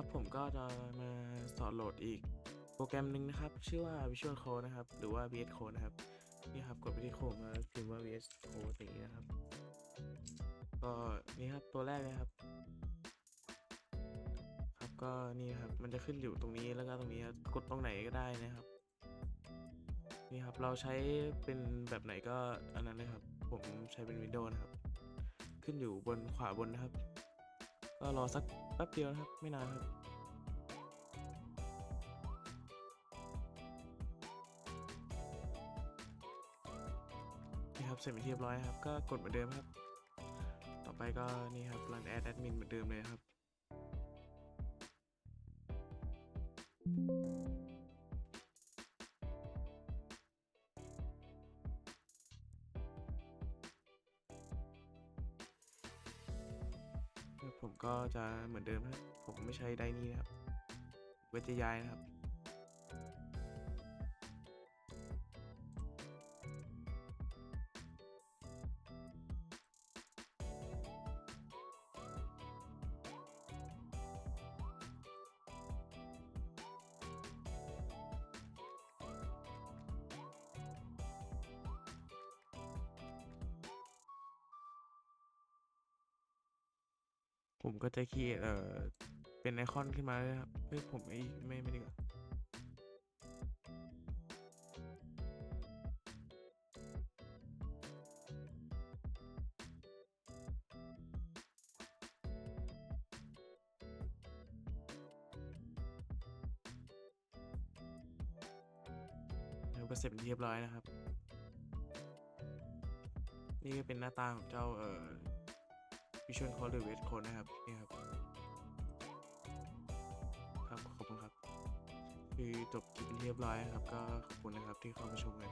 ครับผมก็จะมาสอนโหลดอีกโปรแกรมหนึ่งนะครับ ชื่อว่า Visual Code นะครับ หรือว่า VS Code นะครับ นี่ครับกดไปที่โคมแล้วพิมพ์ว่า VS Code อย่างนี้นะครับ ก็นี่ครับตัวแรกเลยครับ ครับก็นี่ครับมันจะขึ้นอยู่ตรงนี้แล้วก็ตรงนี้กดตรงไหนก็ได้นะครับนี่ครับเราใช้เป็นแบบไหนก็อันนั้นเลยครับ ผมใช้เป็น Windows นะครับ ขึ้นอยู่บนขวาบนนะครับ ก็รอสัก แป๊บเดียวนะครับ ไม่นานครับ นี่ครับเสร็จเป็นที่เรียบร้อยครับ ก็กดเหมือนเดิมครับ ต่อไปก็นี่ครับ run add admin เหมือนเดิมเลยครับ ผมก็จะเหมือนเดิมนะครับผมไม่ใช้ไดนี่นะครับเวทจย้ายนะครับ ผมก็จะคีเอ่อเป็นไอคอนขึ้นมาเลยครับเฮ้ยผมไม่ไม่ไม่ดีกว่าก็เสร็จเรียบร้อยนะครับ นี่ก็เป็นหน้าตาของเจ้าเอ่อ Visual Code หรือ West Code นะครับนี่ครับ ครับขอบคุณครับ คือจบคลิปเป็นที่เรียบร้อยนะครับ ก็ขอบคุณนะครับที่เข้ามาชมกัน